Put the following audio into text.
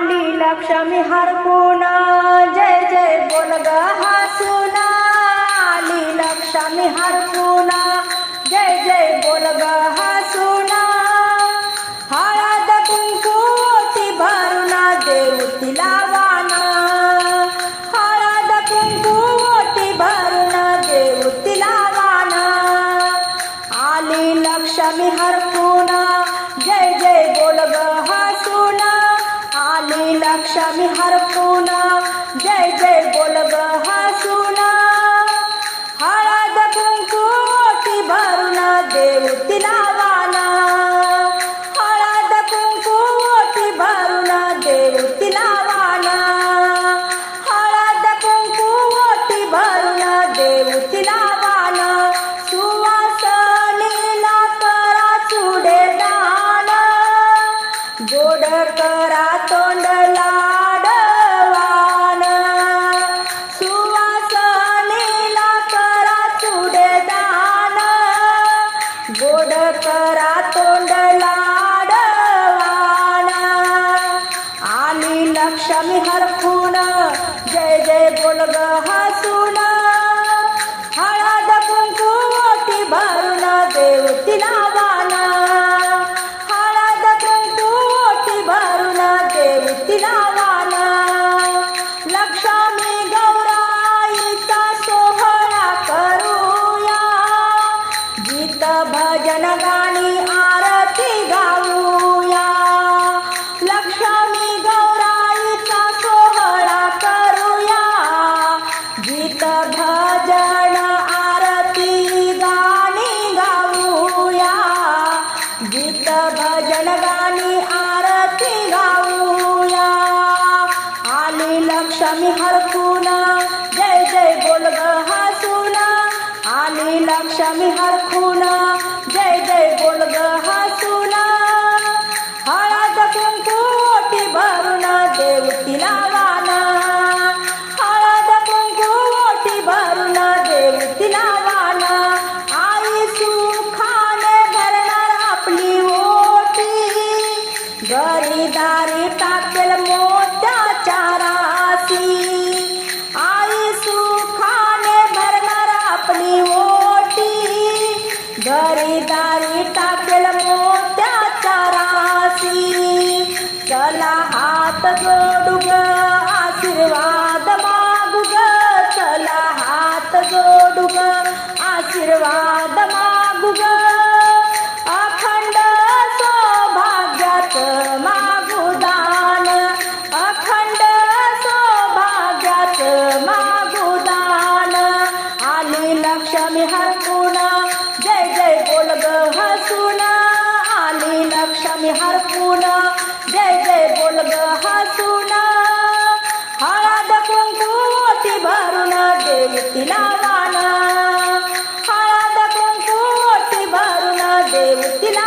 आली लक्ष्मी हरपून जय जय बोल ग हसून आली लक्ष्मी हरपून जय जय बोल ग हसून हळद कुंकू ती भरून देऊ तिला वाण हळद कुंकू ओटी भरून देऊ तिला वाण आली लक्ष्मी हरपून जय जय बोल आली लक्ष्मी जय जय बोल ग हसून हळद कुंकू भरुना भरून देऊ तिला. गोड करा तोंड लाडवान. सुवासनीला करा चुडे दान. गोड करा तोंड लाडवान. आली लक्ष्मी हरखून जय जय बोल ग गीत भजन गाणी आली लक्ष्मी हरखून जय घरी दारी टाकेल मोत्याच्या राशी चला हात जोडू ग आशीर्वाद मागू ग. चला हात जोडू ग आशीर्वाद मागू ग. अखंड सौभाग्यात मागू दान. अखंड सौभाग्यात मागू दान. आली लक्ष्मी हर हरपून जय जय बोल ग हसून हळद कुंकू ओटी भरून देव तिला वाण हळद कुंकू ओटी भरून देव तिला